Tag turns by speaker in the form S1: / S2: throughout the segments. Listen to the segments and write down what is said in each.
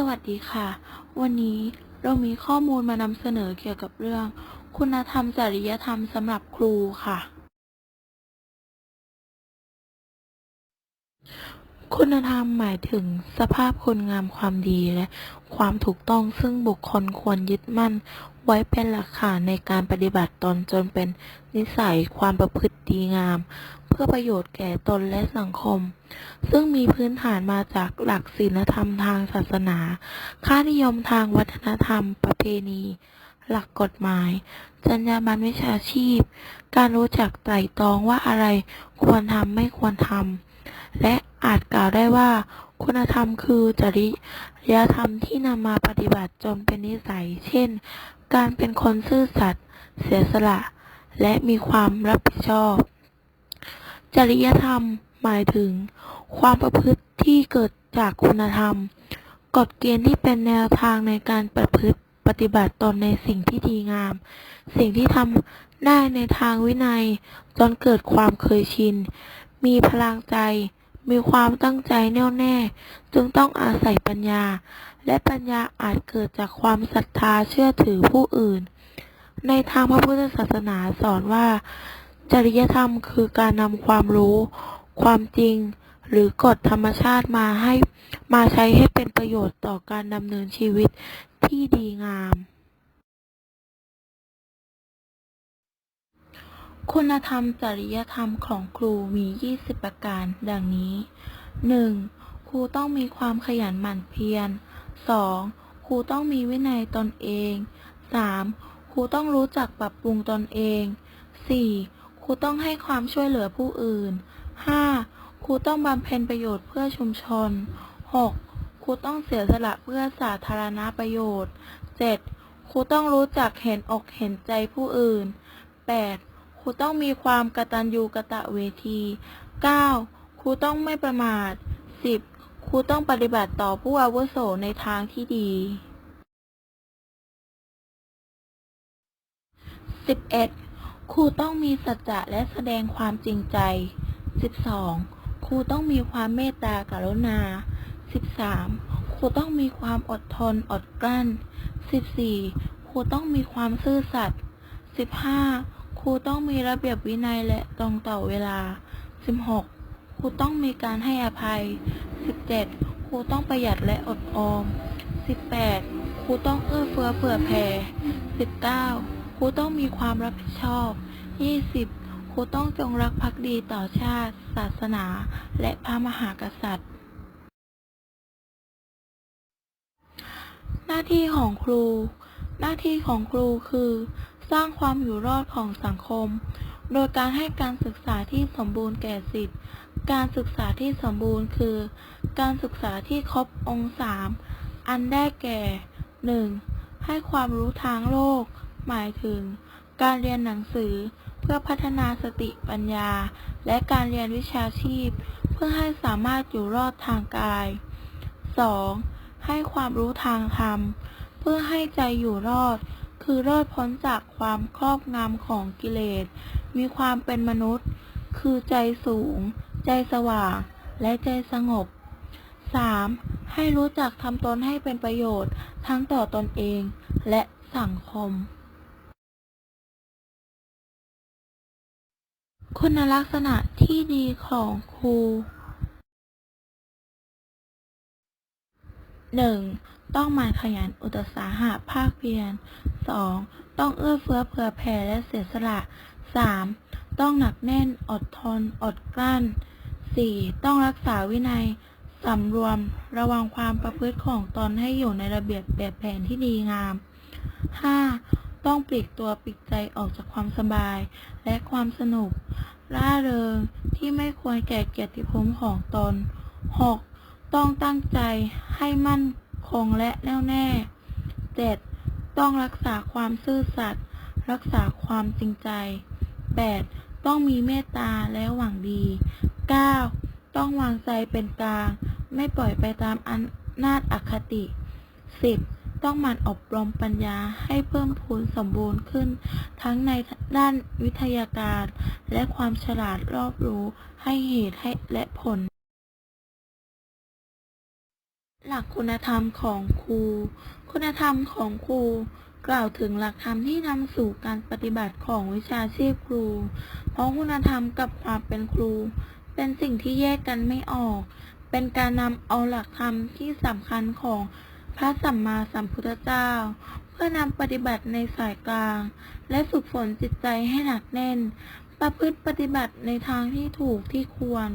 S1: สวัสดีค่ะ วันนี้เรามีข้อมูลมานำเสนอเกี่ยวกับเรื่อง คุณธรรมจริยธรรมสำหรับครูค่ะ คุณธรรมหมายถึงสภาพคุณงามความดีและความถูกต้องซึ่งบุคคลควรยึดมั่น ไว้เป็นหลักฐานในการปฏิบัติตนจนเป็นนิสัยความประพฤติดีงาม พื่อประโยชน์แก่ตนและสังคม ซึ่งมีพื้นฐานมาจากหลักศีลธรรมทางศาสนา ค่านิยมทางวัฒนธรรม ประเพณี หลักกฎหมาย จรรยาบรรณวิชาชีพ การรู้จักไตร่ตรองว่าอะไรควรทำไม่ควรทำและอาจกล่าวได้ว่า คุณธรรมคือจริยธรรมที่นำมาปฏิบัติจนเป็นนิสัย เช่น การเป็นคนซื่อสัตย์เสียสละ และมีความรับผิดชอบ จริยธรรม หมายถึง ความประพฤติที่เกิดจากคุณธรรม กฎเกณฑ์ที่เป็นแนวทางในการประพฤติปฏิบัติตนในสิ่งที่ดีงาม สิ่งที่ทำได้ในทางวินัย จนเกิดความเคยชิน มีพลังใจ มีความตั้งใจแน่วแน่ จึงต้องอาศัยปัญญา และปัญญาอาจเกิดจากความศรัทธาเชื่อถือผู้อื่น ในทางพระพุทธศาสนาสอนว่า จริยธรรมคือการนำความรู้ ความจริง หรือกฎธรรมชาติมาให้มาใช้ให้เป็นประโยชน์ต่อการดำเนินชีวิตที่ดีงาม คุณธรรมจริยธรรมของครูมี 20 ประการ ดังนี้ 1. ครูต้องมีความขยันหมั่นเพียร 2. ครูต้องมีวินัยตนเอง 3. ครูต้องรู้จักปรับปรุงตนเอง 4. ครูต้องให้ความช่วยเหลือผู้อื่น 5. ครูต้องบำเพ็ญประโยชน์เพื่อชุมชน 6. ครูต้องเสียสละเพื่อสาธารณประโยชน์ 7. ครูต้องรู้จักเห็นอกเห็นใจผู้อื่น 8. ครูต้องมีความกตัญญูกะตะเวที 9. ครูต้องไม่ประมาท 10. ครูต้องปฏิบัติต่อผู้อาวุโสในทางที่ดี 11. ครูต้องมีสัจจะและแสดงความจริงใจ 12. ครูต้องมีความเมตตากรุณา 13. ครูต้องมีความอดทนอดกลั้น 14. ครูต้องมีความซื่อสัตย์ 15. ครูต้องมีระเบียบวินัยและตรงต่อเวลา 16. ครูต้องมีการให้อภัย 17. ครูต้องประหยัดและอดออม 18. ครูต้องเอื้อเฟื้อเผื่อแผ่ 19. ครูต้องมีความรับผิดชอบ 20. ครูต้องจงรักภักดีต่อชาติ ศาสนา และพระมหากษัตริย์ หน้าที่ของครู หน้าที่ของครูคือ สร้างความอยู่รอดของสังคม โดยการให้การศึกษาที่สมบูรณ์แก่สิทธิ์การศึกษาที่สมบูรณ์คือ การศึกษาที่ครบองค์สามอันได้แก่ 1. ให้ความรู้ทางโลก หมายถึง การเรียนหนังสือเพื่อพัฒนาสติปัญญา และการเรียนวิชาชีพ เพื่อให้สามารถอยู่รอดทางกาย 2. ให้ความรู้ทางธรรม เพื่อให้ใจอยู่รอด คือรอดพ้นจากความครอบงำของกิเลส มีความเป็นมนุษย์ คือใจสูง ใจสว่าง และใจสงบ 3. ให้รู้จักทำตนให้เป็นประโยชน์ทั้งต่อตนเองและสังคม คุณลักษณะที่ดีของครู 1. ต้องหมั่นขยันอุตสาหะภาคเพียร 2. ต้องเอื้อเฟื้อเผื่อแผ่และเสียสละ 3. ต้องหนักแน่นอดทน อดกลั้น 4. ต้องรักษาวินัยสำรวมระวังความประพฤติของตนให้อยู่ในระเบียบแบบแผนที่ดีงาม 5. ต้องปลีกตัวปลีกใจออกจากความสบาย และความสนุก ร่าเริงที่ไม่ควรแก่เกียรติภูมิของตน 6. ต้องตั้งใจให้มั่นคงและแน่วแน่ 7. ต้องรักษาความซื่อสัตย์รักษาความจริงใจ 8. ต้องมีเมตตาและหวังดี 9. ต้องวางใจเป็นกลาง ไม่ปล่อยไปตามอำนาจอคติ 10. ต้องหมั่นอบรมปัญญาให้เพิ่มพูนสมบูรณ์ขึ้น ทั้งในด้านวิทยาการ และความฉลาดรอบรู้ให้เหตุให้และผล หลักคุณธรรมของครู คุณธรรมของครูกล่าวถึงหลักธรรมที่นำสู่การปฏิบัติของวิชาชีพครู เพราะคุณธรรมกับความเป็นครู เป็นสิ่งที่แยกกันไม่ออก เป็นการนำเอาหลักธรรมที่สำคัญของ พระสัมมาสัมพุทธเจ้า เพื่อนำปฏิบัติในสายกลาง และฝึกฝนจิตใจให้หนักแน่น ประพฤติปฏิบัติในทางที่ถูกที่ควร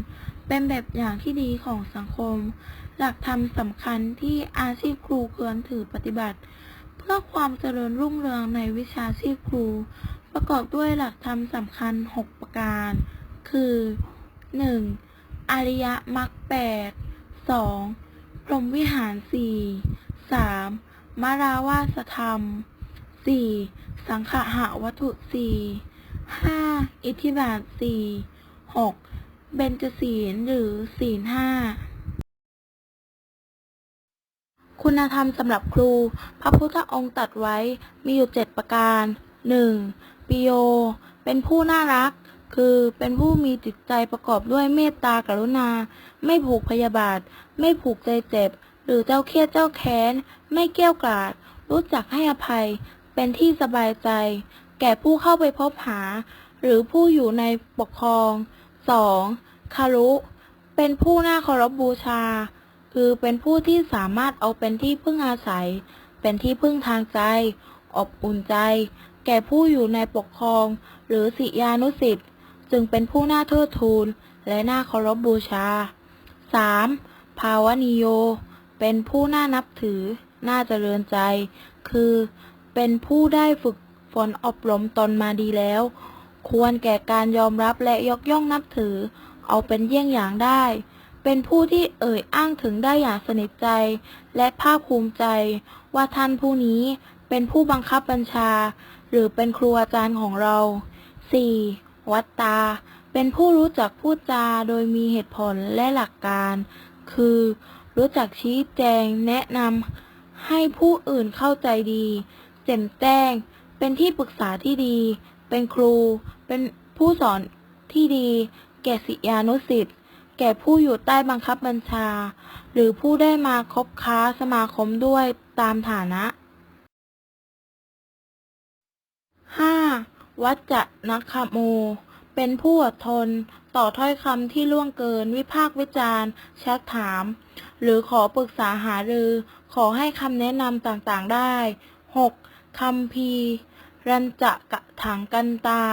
S1: เป็นแบบอย่างที่ดีของสังคม หลักธรรมสำคัญที่อาชีพครูควรถือปฏิบัติ เพื่อความเจริญรุ่งเรืองในวิชาชีพครู ประกอบด้วยหลักธรรมสำคัญ 6 ประการ คือ 1. อริยมรรคแปด 2. พรหมวิหาร4 3. มาราวาสธรรม 4. สังขหาวัตถุ4 5. อิทธิบาท4 6. เบญจศีลหรือศีลห้าคุณธรรมสำหรับครู พระพุทธองค์ตัดไว้มีอยู่เจ็ดประการ 1. ปิโย เป็นผู้น่ารัก คือเป็นผู้มีจิตใจประกอบด้วยเมตตากรุณา ไม่ผูกพยาบาท ไม่ผูกใจเจ็บ หรือเจ้าเครียดเจ้าแค้น ไม่เกี้ยวกราด รู้จักให้อภัย เป็นที่สบายใจ แก่ผู้เข้าไปพบหา หรือผู้อยู่ในปกครอง 2. คารุ เป็นผู้น่าเคารพบูชา คือเป็นผู้ที่สามารถเอาเป็นที่พึ่งอาศัย เป็นที่พึ่งทางใจ อบอุ่นใจ แก่ผู้อยู่ในปกครอง หรือสิยานุสิทธิ์จึงเป็นผู้น่าเทิดทูน และน่าเคารพบูชา 3. ภาวนิโย เป็นผู้น่านับถือ น่าเจริญใจ คือ เป็นผู้ได้ฝึกฝนอบรมตนมาดีแล้ว ควรแก่การยอมรับและยกย่องนับถือ เอาเป็นเยี่ยงอย่างได้ เป็นผู้ที่เอ่ยอ้างถึงได้อย่างสนิทใจ และภาคภูมิใจ ว่าท่านผู้นี้เป็นผู้บังคับบัญชา หรือเป็นครูอาจารย์ของเรา 4. วัตตา เป็นผู้รู้จักพูดจาโดยมีเหตุผลและหลักการ คือ รู้จักชี้แจงแนะนำให้ผู้อื่นเข้าใจดีแจ่มแจ้ง เป็นที่ปรึกษาที่ดี เป็นครู เป็นผู้สอนที่ดี แก่ศิษยานุสิษย์แก่ผู้อยู่ใต้บังคับบัญชา หรือผู้ได้มาคบค้าสมาคมด้วยตามฐานะ 5. วัจจะนัคโม เป็นผู้อดทน ต่อถ้อยคำที่ล่วงเกิน วิพากษ์วิจารณ์ชักถาม หรือขอปรึกษาหารือ ขอให้คำแนะนำต่างๆได้ 6. คำพีรันจะกะถังกันตา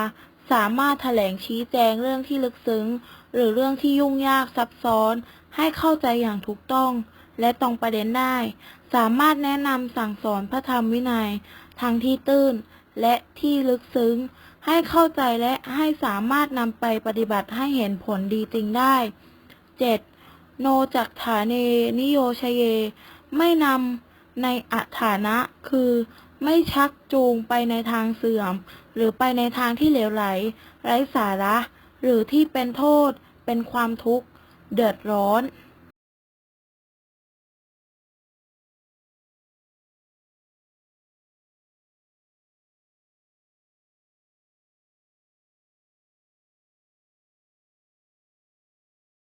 S1: สามารถแถลงชี้แจงเรื่องที่ลึกซึ้ง หรือเรื่องที่ยุ่งยากซับซ้อน ให้เข้าใจอย่างถูกต้อง และตรงประเด็นได้ สามารถแนะนำสั่งสอนพระธรรมวินัย ทั้งที่ตื้นและที่ลึกซึ้ง ให้เข้าใจและให้สามารถนำไปปฏิบัติให้เห็นผลดีจริงได้ 7. โนจักฐาเนนิโยชเย ไม่นำในอัฐานะ คือไม่ชักจูงไปในทางเสื่อม หรือไปในทางที่เหลวไหล ไร้สาระ หรือที่เป็นโทษ เป็นความทุกข์ เดือดร้อน